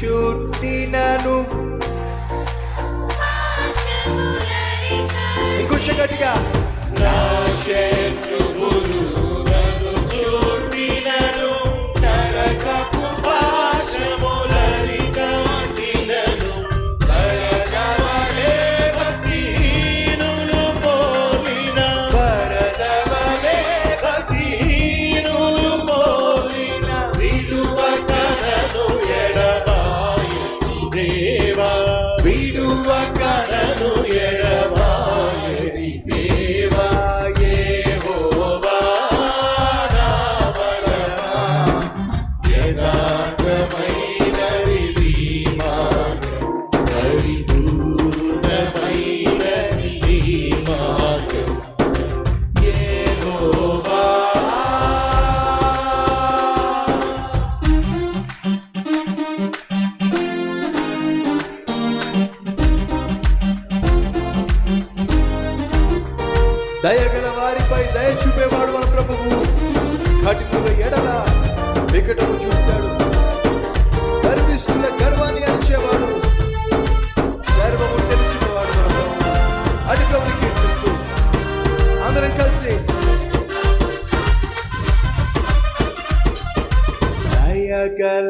చుట్టినను. ఇంకొంచెం గట్టిగా. నా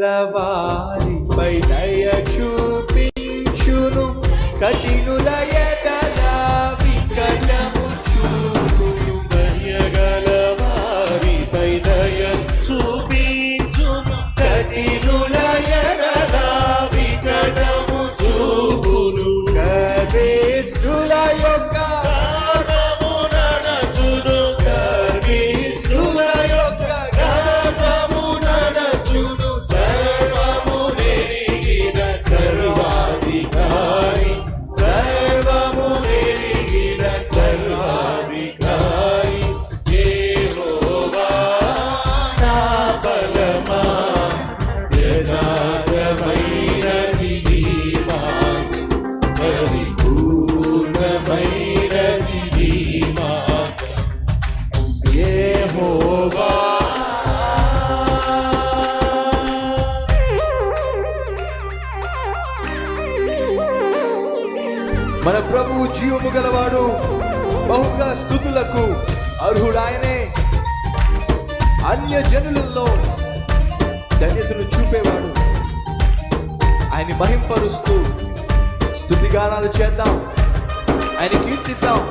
ಬಲವಾ మన ప్రభు జీవము గలవాడు బహుగా స్థుతులకు అర్హుడాయనే. అన్య జనులలో ధన్యతను చూపేవాడు. ఆయన మహింపరుస్తూ స్థుతిగానాలు చేద్దాం. ఆయన కీర్తిద్దాం.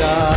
యథార్థమైనది